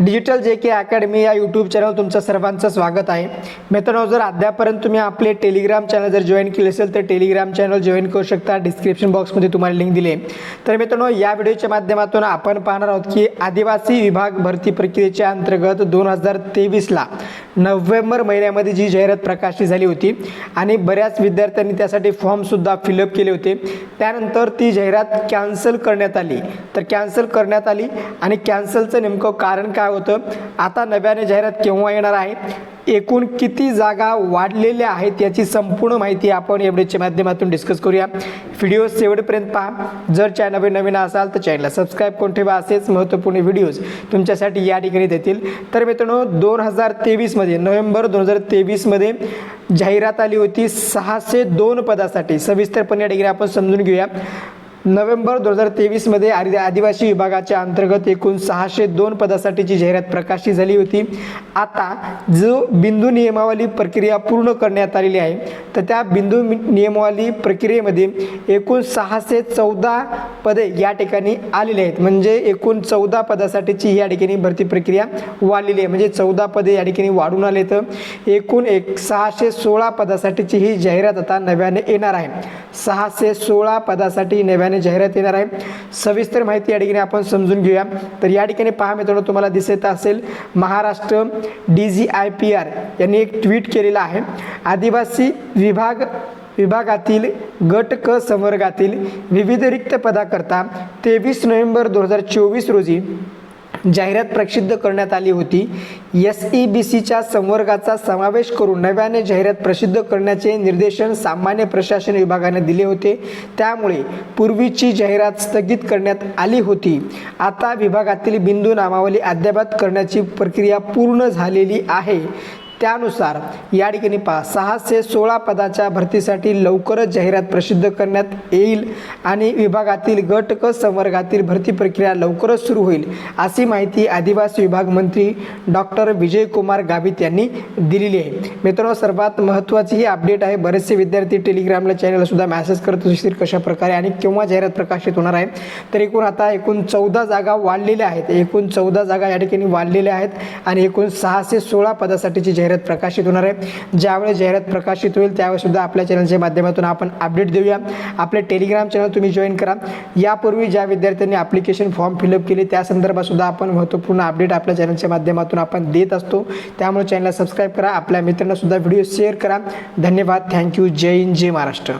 Digital J K academy या YouTube channel तुमचं सर्वांचं स्वागत आहे. मित्रांनो जर अद्यापर्यंत तुम्ही आपले टेलिग्राम चॅनल जर जॉईन केले असेल तर टेलिग्राम चॅनल जॉईन करू शकता. डिस्क्रिप्शन बॉक्समध्ये तुम्हाला लिंक दिली तर मित्रांनो या व्हिडिओच्या माध्यमातून आपण पाहणार आहोत की आदिवासी विभाग भरती प्रक्रियेच्या अंतर्गत दोन हजार तेवीसला नोव्हेंबर महिन्यामध्ये जी जाहिरात प्रकाशित झाली होती आणि बऱ्याच विद्यार्थ्यांनी त्यासाठी फॉर्मसुद्धा फिलअप केले होते. त्यानंतर ती जाहिरात कॅन्सल करण्यात आली. तर कॅन्सल करण्यात आली आणि कॅन्सलचं नेमकं कारण काय काय होतं? आता नव्याने जाहिरात केव्हा येणार आहे? एकूण किती जागा वाढलेल्या आहेत याची संपूर्ण माहिती आपण एवढेच्या माध्यमातून डिस्कस करूया. व्हिडिओ शेवटपर्यंत पहा. जर चॅनल नवीन असाल तर चॅनलला सबस्क्राईब करून ठेवा. असेच महत्त्वपूर्ण व्हिडिओज तुमच्यासाठी या ठिकाणी देतील. तर मित्रांनो दोन हजार तेवीसमध्ये नोव्हेंबर दोन हजार तेवीसमध्ये जाहिरात आली होती सहाशे दोन पदासाठी. सविस्तरपणे या ठिकाणी आपण समजून घेऊया. नोव्हेंबर दोन हजार तेवीसमध्ये आदि आदिवासी विभागाच्या अंतर्गत एकूण सहाशे दोन पदासाठीची जाहिरात प्रकाशित झाली होती. आता जो बिंदू नियमावली प्रक्रिया पूर्ण करण्यात आलेली आहे तर त्या बिंदू मि- नियमावली प्रक्रियेमध्ये एकूण सहाशे चौदा पदे या ठिकाणी आलेली आहेत. म्हणजे एकूण चौदा पदासाठीची या ठिकाणी भरती प्रक्रिया वाढलेली आहे. म्हणजे चौदा पदे या ठिकाणी वाढून आले तर एकूण एक सहाशे सोळा पदासाठीची ही जाहिरात आता नव्याने येणार आहे. सहाशे सोळा पदासाठी नव्याने जाहिरात येणार आहे. सविस्तर माहिती या ठिकाणी आपण समजून घेऊया. तर या ठिकाणी पहा मित्रांनो तुम्हाला दिसत असेल Maharashtra D G I P R यांनी एक ट्विट केलेलं आहे. आदिवासी विभाग विभागातील गट क संवर्गातील विविध रिक्त पदाकरता तेवीस नोव्हेंबर दोन हजार चोवीस रोजी जाहिरात प्रसिद्ध करण्यात आली होती. एस ई बी सीच्या संवर्गाचा समावेश करून नव्याने जाहिरात प्रसिद्ध करण्याचे निर्देशन सामान्य प्रशासन विभागाने दिले होते. त्यामुळे पूर्वीची जाहिरात स्थगित करण्यात आली होती. आता विभागातील बिंदू नामावली अद्ययावत करण्याची प्रक्रिया पूर्ण झालेली आहे. त्यानुसार या ठिकाणी पहा सहाशे सोळा पदाच्या भरतीसाठी लवकरच जाहिरात प्रसिद्ध करण्यात येईल आणि विभागातील गट क संवर्गातील भरती प्रक्रिया लवकरच सुरू होईल अशी माहिती आदिवासी विभाग मंत्री डॉक्टर विजयकुमार गावित यांनी दिलेली आहे. मित्रांनो सर्वात महत्त्वाची ही अपडेट आहे. बरेचसे विद्यार्थी टेलिग्रामला चॅनलसुद्धा मॅसेज करत असतील कशाप्रकारे आणि केव्हा जाहिरात प्रकाशित होणार आहे. तर एकूण आता एकूण चौदा जागा वाढलेल्या आहेत. एकूण चौदा जागा या ठिकाणी वाढलेल्या आहेत आणि एकूण सहाशे सोळा पदासाठीची जाहिरात जाहिरात प्रकाशित होणार आहे. ज्यावेळेस जाहिरात प्रकाशित होईल त्यावेळेसुद्धा आपल्या चॅनलच्या माध्यमातून आपण अपडेट देऊया. आपले टेलिग्राम चॅनल तुम्ही जॉईन करा. यापूर्वी ज्या विद्यार्थ्यांनी ॲप्लिकेशन फॉर्म फिलअप केले त्या संदर्भातसुद्धा आपण महत्त्वपूर्ण अपडेट आपल्या चॅनलच्या माध्यमातून आपण देत असतो. त्यामुळे चॅनलला सबस्क्राईब करा. आपल्या मित्रांनासुद्धा व्हिडिओ शेअर करा. धन्यवाद. थँक्यू जय हिंद जय महाराष्ट्र.